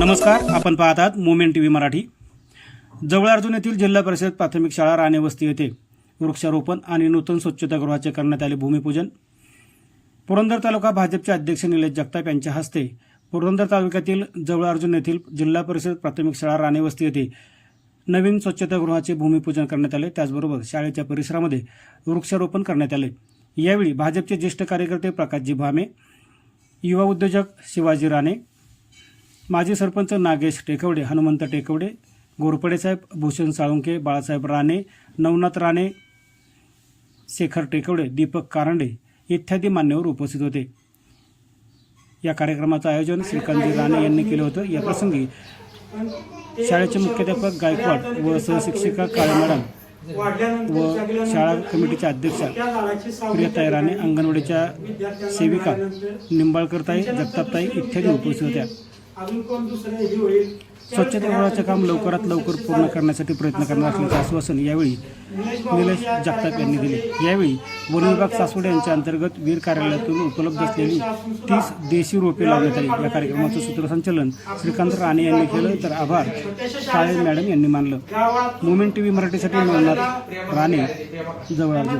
नमस्कार आपण पाहतात मोमेंट टी व्ही मराठी. जवळ अर्जुन येथील जिल्हा परिषद प्राथमिक शाळा राणेवस्ती येथे वृक्षारोपण आणि नूतन स्वच्छतागृहाचे करण्यात आले भूमिपूजन. पुरंदर तालुका भाजपचे अध्यक्ष निलेश जगताप यांच्या हस्ते पुरंदर तालुक्यातील जवळ अर्जुन येथील जिल्हा परिषद प्राथमिक शाळा राणेवस्ती येथे नवीन स्वच्छतागृहाचे भूमिपूजन करण्यात आले. त्याचबरोबर शाळेच्या परिसरामध्ये वृक्षारोपण करण्यात आले. यावेळी भाजपचे ज्येष्ठ कार्यकर्ते प्रकाशजी भामे युवा उद्योजक शिवाजी राणे माजी सरपंच नागेश टेकवडे हनुमंत टेकवडे गोरपडेसाहेब भूषण साळुंके बाळासाहेब राणे नवनाथ राणे शेखर टेकवडे दीपक कारंडे इत्यादी मान्यवर उपस्थित होते. या कार्यक्रमाचं आयोजन श्रीकांतजी राणे यांनी केलं होतं. या प्रसंगी शाळेचे मुख्याध्यापक गायकवाड व सहशिक्षिका काळे मॅडम व शाळा कमिटीच्या अध्यक्षा प्रियताई राणे अंगणवाडीच्या सेविका निंबाळकरताई जगतापताई इत्यादी उपस्थित होत्या. अजून कोण दुसरं हे होईल स्वच्छतागृहाचे काम लवकरात लवकर पूर्ण करण्यासाठी प्रयत्न करणार असल्याचे आश्वासन यावेळी निलेश जगताप यांनी दिले. यावेळी वन विभाग सासवड यांच्या अंतर्गत वीर कार्यालयातून उपलब्ध असलेली तीस देशी रोपे लावण्यात आली. या कार्यक्रमाचं सूत्रसंचालन श्रीकांत राणे यांनी केलं. तर आभार काळे मॅडम यांनी मानलं. मुमेंट टीव्ही मराठीसाठी नवनाथ राणे जवळ आले.